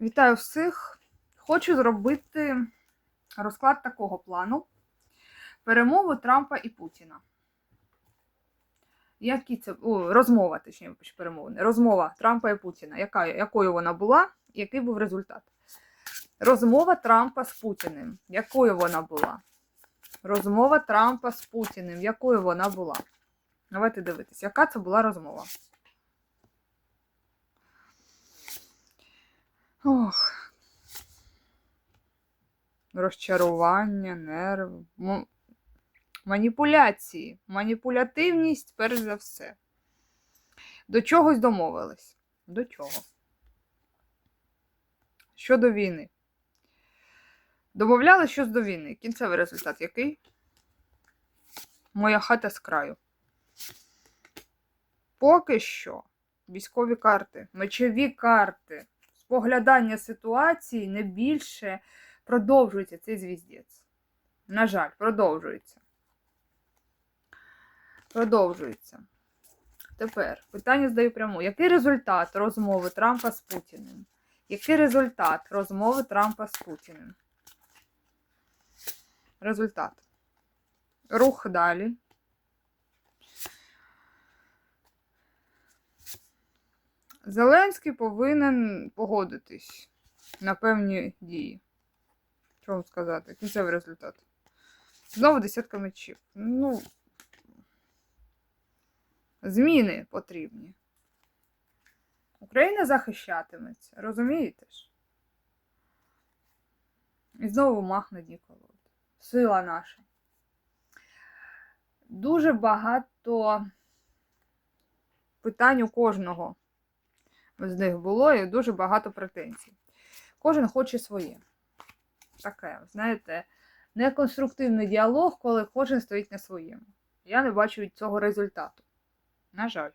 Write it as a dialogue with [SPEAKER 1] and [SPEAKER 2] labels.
[SPEAKER 1] Вітаю всіх! Хочу зробити розклад такого плану: перемову Трампа і Путіна. Які це О, розмова, точніше, перемовини. Розмова Трампа і Путіна. Яка, якою вона була, який був результат? Розмова Трампа з Путіним. Якою вона була? Розмова Трампа з Путіним. Якою вона була? Давайте дивитися, яка це була розмова. Ох. Розчарування, нерв, маніпуляції, маніпулятивність, перш за все. До чогось домовились. До чого? Щодо війни. Домовляли щось до війни. Кінцевий результат який? Моя хата з краю. Поки що військові карти, мечові карти, споглядання ситуації не більше продовжується цей звіздець. На жаль, продовжується. Продовжується. Тепер питання здаю прямо. Який результат розмови Трампа з Путіним? Який результат розмови Трампа з Путіним? Результат. Рух далі. Зеленський повинен погодитись на певні дії. Що вам сказати? Кінцевий результат. Знову десятка мечів. Ну, зміни потрібні. Україна захищатиметься, розумієте ж? І знову мах на. Сила наша. Дуже багато питань у кожного з них було і дуже багато претензій. Кожен хоче своє. Таке, знаєте, неконструктивний діалог, коли кожен стоїть на своєму. Я не бачу від цього результату. На жаль.